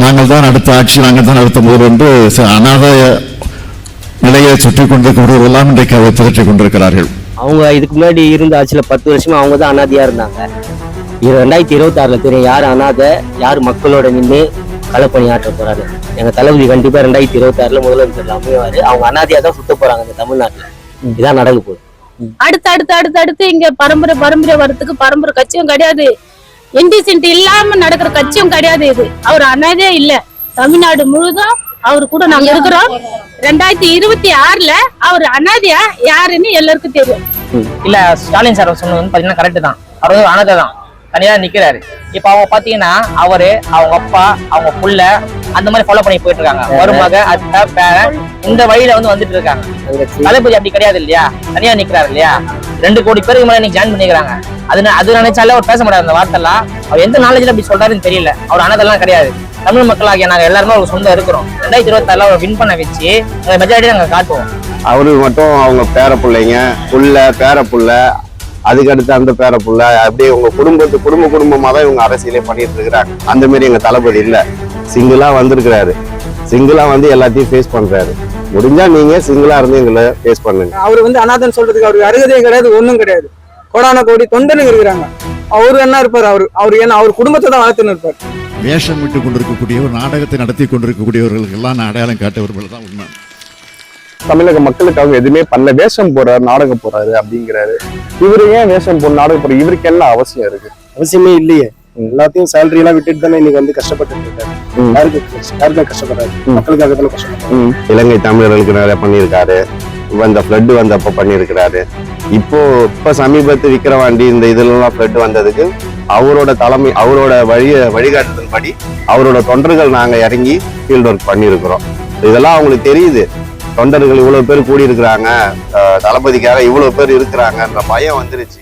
நாங்கள் தான் அடுத்த ஆட்சி நாங்கள் தான் அடுத்த முதல் என்று ச- அநாத நிலையை சுற்றி கொண்டிருக்கிறவர்களெல்லாம் இன்றைக்கு அதை பிதற்றிக் கொண்டிருக்கிறார்கள். அவங்க இதுக்கு முன்னாடி இருந்த ஆட்சியில் பத்து வருஷமா அவங்க தான் அனாதையா இருந்தாங்க. ரெண்டாயிரத்தி இருபத்தாறுல தெரியும் யார் அனாதை யார் மக்களோட நின்று களப்பணியாற்ற போறாரு. எங்க தளபதி கண்டிப்பா ரெண்டாயிரத்தி இருபத்தாறுல முதலமைச்சர் அமைவாரு. அவங்க அனாதையா தான் சுத்த போறாங்க இந்த தமிழ்நாட்டுல. இதான் நடக்க போகுது. அடுத்து அடுத்து அடுத்து அடுத்து இங்க பரம்பரை பரம்பரை வரதுக்கு பரம்பரை கட்சியும் கிடையாது. இன்டிசென்ட் இல்லாம நடக்கிற கட்சியும் கிடையாது இது. அவர் அனாதே இல்ல. தமிழ்நாடு முழுதும் அவர் கூட நாங்க இருக்கிறோம். ரெண்டாயிரத்தி இருபத்தி ஆறுல அவர் அனாதையா யாருன்னு எல்லாருக்கும் தெரியும். இல்ல ஸ்டாலின் சார் சொன்னது வந்து பாத்தீங்கன்னா கரெக்ட் தான். அவர் வந்து அனாதை தான் தனியா நிக்கிறாரு. இப்ப அவங்க பாத்தீங்கன்னா அவரு அவங்க அப்பா அவங்க புள்ள அந்த மாதிரி ஃபாலோ பண்ணி போயிட்டு இருக்காங்க மருமக அத்தை பேரன் இந்த வழியில வந்து வந்துட்டு இருக்காங்க. தளபதி அப்படி கிடையாது இல்லையா? தனியா நிக்கிறாரு இல்லையா? ரெண்டு கோடி பேருக்கு மேல நீங்க ஜாயின் பண்ணிக்கிறாங்க. அது அது நினைச்சாலே அவர் பேச முடியாது அந்த வார்த்தைலாம். அவர் எந்த நாலேஜ்ல அப்படி சொல்றாருன்னு தெரியல. அவர் அனாதெல்லாம் கிடையாது. தமிழ் மக்களாகிய நாங்க எல்லாருமே ஒரு சொந்தம் இருக்கிறோம். ரெண்டாயிரத்தி இருபத்தாறுல அவர் வின் பண்ண வச்சு மெஜாரிட்டி நாங்க காட்டுவோம். அவரு மட்டும் அவங்க பேர பிள்ளைங்க புள்ள பேர புள்ள அதுக்கடுத்து அந்த பேர புள்ள அப்படியே உங்க குடும்பத்து குடும்ப குடும்பமா தான் இவங்க அரசியலே பண்ணிட்டு இருக்கிறாங்க. அந்த மாதிரி எங்க தளபதி இல்ல. சிங்கிளா வந்திருக்கிறாரு. சிங்கிளா வந்து எல்லாத்தையும் ஃபேஸ் பண்றாரு. முடிஞ்சா நீங்க சிங்கிளா இருந்து எங்களை ஃபேஸ் பண்ணுங்க. அவர் வந்து அனாதன் சொல்றதுக்கு அவருக்கு அருகதையும் கிடையாது ஒண்ணும் கிடையாது. கோடான கோடி தொண்டனுங்க இருக்கிறாங்க. அவரு என்ன இருப்பார்? அவரு அவர் ஏன்னா அவர் குடும்பத்தை தான் வளர்த்துன்னு இருப்பார். வேஷம் விட்டு கொண்டிருக்கக்கூடியவர் நாடகத்தை நடத்தி கொண்டிருக்கக்கூடியவர்களுக்கெல்லாம் நான் அடையாளம் காட்டுவர்கள் தான் உண்மை. தமிழக மக்களுக்காக எதுவுமே பண்ணல. வேஷம் போறாரு நாடகம் போறாரு அப்படிங்கிறாரு. இவரு ஏன் வேஷம் போற நாடகம் போற இவருக்கு என்ன அவசியம் இருக்கு. அவசியமே இல்லையே. எல்லாத்தையும் சேலரி எல்லாம் விட்டுட்டு தானே இன்னைக்கு வந்து கஷ்டப்பட்டு இருக்காரு. யாருக்கு யாருக்கும் கஷ்டப்படுறாரு. மக்களுக்காக தானே கஷ்டப்படுறாரு? இலங்கை தமிழர்களுக்கு நிறைய பண்ணியிருக்காரு. இந்த ஃப்ளட் வந்தப்ப பண்ணியிருக்கிறாரு. இப்போ இப்ப சமீபத்து விக்கிரவாண்டி இந்த இதுலலாம் ஃப்ளட் வந்ததுக்கு அவரோட தலைமை அவரோட வழி வழிகாட்டுதல் படி அவரோட தொண்டர்கள் நாங்க இறங்கி ஃபீல்ட் ஒர்க் பண்ணியிருக்கிறோம். இதெல்லாம் அவங்களுக்கு தெரியுது. தொண்டர்கள் இவ்வளவு பேர் கூடி இருக்கிறாங்க தளபதிக்காக இவ்வளவு பேர் இருக்கிறாங்கன்ற பயம் வந்துருச்சு.